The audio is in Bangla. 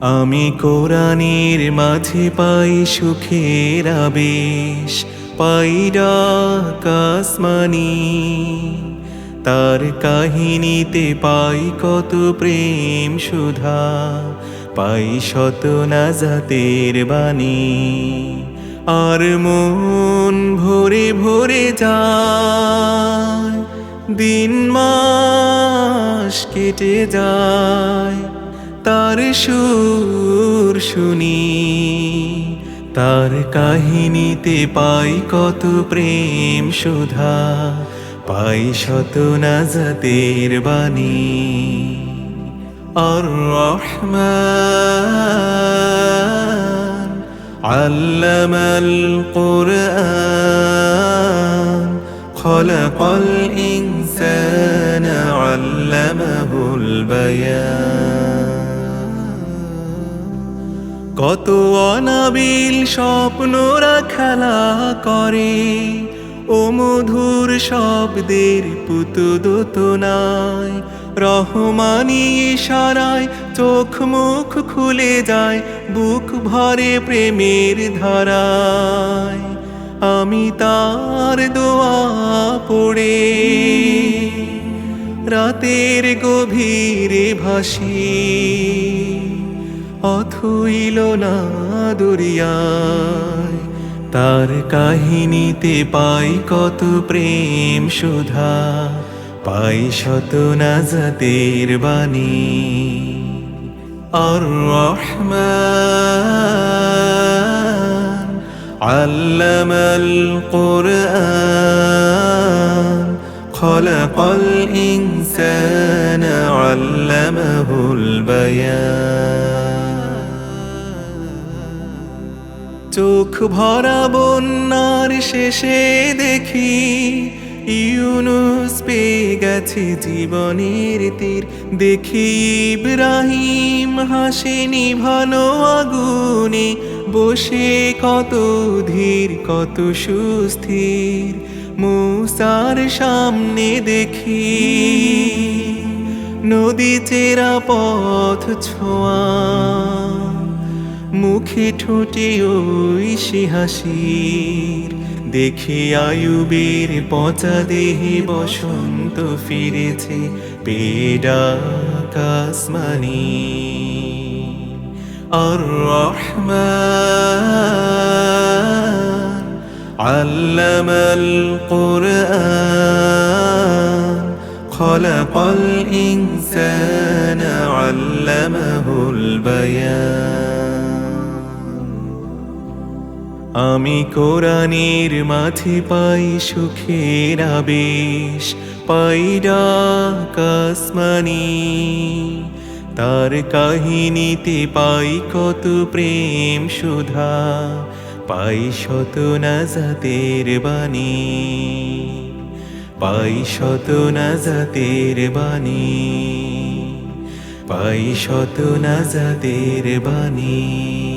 আমি কোরআনের মাঝে পাই সুখের আবেশ, পাই কাসমানি তার কাহিনীতে পাই কত প্রেম সুধা, পাই শত নাজাতের বাণী। আর মন ভরে ভরে যায়, দিন মাস কেটে যায়। তার সুর শুনি তার কাহিনীতে পাই কত প্রেম সুধা পাই শত নাজাতের বাণী আর রহমান علم القرآن خلق الإنسان علمه البيان কত অনাবিল স্বপ্নরা খেলা করে। ও মধুর শব্দের পুতুদুত নাই। রহমানি ইশারায় চোখ মুখ খুলে যায়, বুক ভরে প্রেমের ধারায়। আমি তার দোয়া পড়ে। রাতের গভীরে ভাসি। অথইল না দরিয়ায় তার কাহিনীতে পাই কত প্রেম সুধা পাই শত নাজাতের বাণী আর রহমান علم القرآن خلق الإنسان علمه البيان চোখ ভরা বন্যার শেষে দেখি ইউনুস পেয়ে গেছে জীবনের তীর। দেখি ইব্রাহিম হাসে নিভানো আগুনে, বসে কত ধীর, কত সুস্থির। মুসার সামনে দেখি নদী চেরা পথ ছোঁয়া। মুখে ঠোঁটে ওই সে হাসির দেখি আয়ুবের পচা দেহে বসন্ত ফিরেছে পেডা কাসমানি আর রহমান علم القرآن خلق الإنسان علمه البيان আমি কোরআনের মাঝে পাই সুখের আবেশ, পাই কাসমানি তার কাহিনীতে পাই কত প্রেম সুধা, পাই শত নাজাতের বাণী। পাই শত নাজাতের বাণী। পাই শত নাজাতের বাণী।